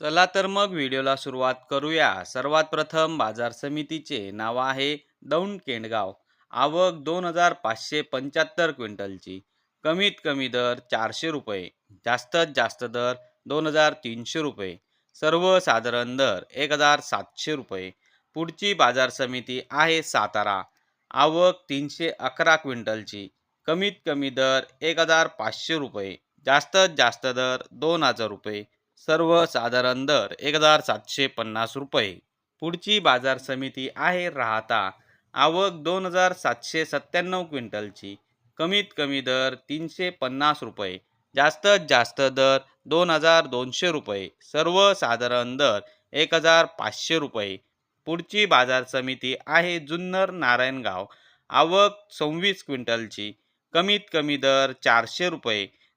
चला तर मग व्हिडिओला सुरुवात करूया. सर्वात प्रथम बाजार समितीचे नाव आहे दौंड केंडगाव. आवक दोन हजार पाचशे पंच्याहत्तर क्विंटलची. कमीत कमी दर चारशे रुपये. जास्तीत जास्त दर दोन हजार तीनशे रुपये. सर्वसाधारण दर एक हजार सातशे रुपये. पुढची बाजार समिती आहे सातारा. आवक तीनशे अकरा क्विंटलची. कमीत कमी दर एक हजार पाचशे रुपये. जास्तीत जास्त दर दोन हजार रुपये. सर्वसाधारण दर एक हजार सातशे पन्नास रुपये. पुढची बाजार समिती आहे राहता आवक दोन हजार सातशे सत्त्याण्णव क्विंटलची. कमीत कमी दर तीनशे पन्नास रुपये. जास्तीत जास्त दर दोन हजार दोनशे रुपये. सर्वसाधारण दर एक हजार पाचशे रुपये. पुढची बाजार समिती आहे जुन्नर नारायणगाव. आवक सव्वीस क्विंटलची. कमीत कमी दर चारशे रुपये.